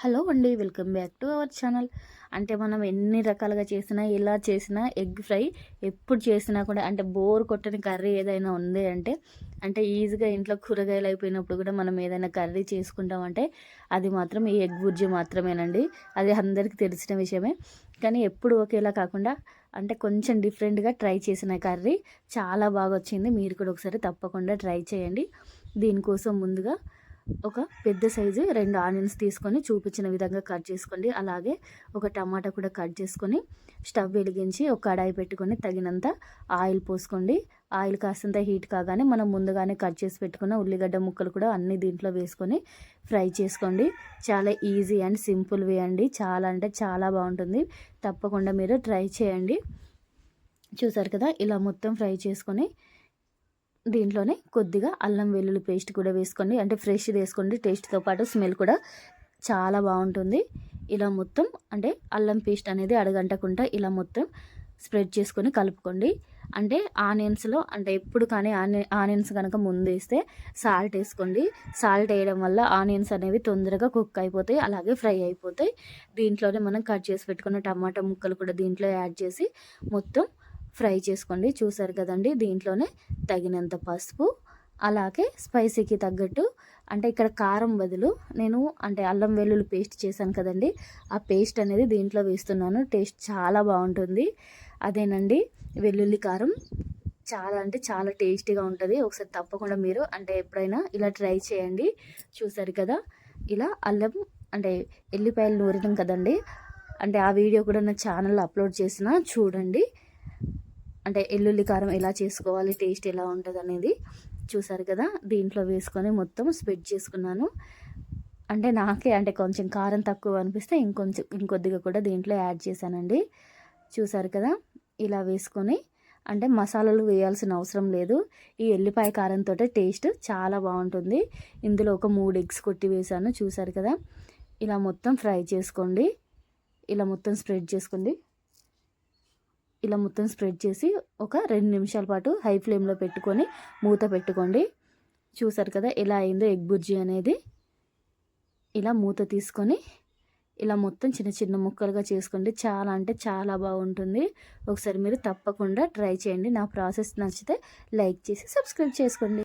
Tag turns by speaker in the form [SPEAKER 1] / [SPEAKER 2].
[SPEAKER 1] Hello అండి welcome back to our channel. అంటే మనం ఎన్ని రకాలుగా చేసినా ఎలా చేసినా ఎగ్ ఫ్రై ఎప్పుడు చేసినా కూడా అంటే బోర్ కొట్టని కర్రీ ఏదైనా ఉంది అంటే అంటే ఈజీగా ఇంట్లో కూరగాయలు అయిపోయినప్పుడు కూడా మనం ఏదైనా కర్రీ చేసుకుంటామంటే అది మాత్రం ఈ ఎగ్ బుర్జీ మాత్రమేనండి. అది అందరికీ తెలిసిన విషయమే. కానీ ఎప్పుడు ఒకేలా కాకుండా అంటే కొంచెం డిఫరెంట్గా ట్రై చేసిన కర్రీ చాలా బాగా వచ్చింది. మీరు కూడా ఒకసారి తప్పకుండా ట్రై చేయండి. దీనికోసం ముందుగా ఒక పెద్ద సైజు రెండు ఆనియన్స్ తీసుకొని చూపించిన విధంగా కట్ చేసుకోండి. అలాగే ఒక టమాటా కూడా కట్ చేసుకొని స్టవ్ వెలిగించి ఒక కడాయి పెట్టుకొని తగినంత ఆయిల్ పోసుకోండి. ఆయిల్ కాస్తంత హీట్ కాగానే మనం ముందుగానే కట్ చేసి పెట్టుకున్న ఉల్లిగడ్డ ముక్కలు కూడా అన్ని దీంట్లో వేసుకొని ఫ్రై చేసుకోండి. చాలా ఈజీ అండ్ సింపుల్ వే అండి. చాలా అంటే చాలా బాగుంటుంది. తప్పకుండా మీరు ట్రై చేయండి. చూసారు కదా? ఇలా మొత్తం ఫ్రై చేసుకొని దీంట్లోనే కొద్దిగా అల్లం వెల్లుల్లి పేస్ట్ కూడా వేసుకోండి. అంటే ఫ్రెష్ వేసుకోండి. టేస్ట్తో పాటు స్మెల్ కూడా చాలా బాగుంటుంది. ఇలా మొత్తం అంటే అల్లం పేస్ట్ అనేది అడగంటకుండా ఇలా మొత్తం స్ప్రెడ్ చేసుకొని కలుపుకోండి. అంటే ఆనియన్స్లో అంటే ఎప్పుడు కానీ ఆని ఆనియన్స్ కనుక ముందేస్తే సాల్ట్ వేసుకోండి. సాల్ట్ వేయడం వల్ల ఆనియన్స్ అనేవి తొందరగా కుక్ అయిపోతాయి. అలాగే ఫ్రై అయిపోతాయి. దీంట్లోనే మనం కట్ చేసి పెట్టుకున్న టమాటా ముక్కలు కూడా దీంట్లో యాడ్ చేసి మొత్తం ఫ్రై చేసుకోండి. చూసారు కదండి? దీంట్లోనే తగినంత పసుపు అలాగే స్పైసీకి తగ్గట్టు అంటే ఇక్కడ కారం బదులు నేను అంటే అల్లం వెల్లుల్లి పేస్ట్ చేశాను కదండి. ఆ పేస్ట్ అనేది దీంట్లో వేస్తున్నాను. టేస్ట్ చాలా బాగుంటుంది. అదేనండి వెల్లుల్లి కారం చాలా అంటే చాలా టేస్టీగా ఉంటుంది. ఒకసారి తప్పకుండా మీరు అంటే ఎప్పుడైనా ఇలా ట్రై చేయండి. చూసారు కదా? ఇలా అల్లం అంటే ఎల్లిపాయలు నూరడం కదండి. అంటే ఆ వీడియో కూడా నా ఛానల్లో అప్లోడ్ చేసిన చూడండి. అంటే ఎల్లుల్లి కారం ఎలా చేసుకోవాలి టేస్ట్ ఎలా ఉంటుంది అనేది చూసారు కదా. దీంట్లో వేసుకొని మొత్తం స్ప్రెడ్ చేసుకున్నాను. అంటే నాకే అంటే కొంచెం కారం తక్కువ అనిపిస్తే ఇంకొంచెం ఇంకొద్దిగా కూడా దీంట్లో యాడ్ చేశానండి. చూసారు కదా ఇలా వేసుకొని అంటే మసాలాలు వేయాల్సిన అవసరం లేదు. ఈ ఎల్లిపాయ కారంతో టేస్ట్ చాలా బాగుంటుంది. ఇందులో ఒక మూడు ఎగ్స్ కొట్టి వేసాను చూసారు కదా. ఇలా మొత్తం ఫ్రై చేసుకోండి. ఇలా మొత్తం స్ప్రెడ్ చేసుకోండి. ఇలా మొత్తం స్ప్రెడ్ చేసి ఒక రెండు నిమిషాల పాటు హై ఫ్లేమ్లో పెట్టుకొని మూత పెట్టుకోండి. చూసారు కదా ఎలా అయిందో ఎగ్ బుర్జీ అనేది. ఇలా మూత తీసుకొని ఇలా మొత్తం చిన్న చిన్న ముక్కలుగా చేసుకోండి. చాలా అంటే చాలా బాగుంటుంది. ఒకసారి మీరు తప్పకుండా ట్రై చేయండి. నా ప్రాసెస్ నచ్చితే లైక్ చేసి సబ్స్క్రైబ్ చేసుకోండి.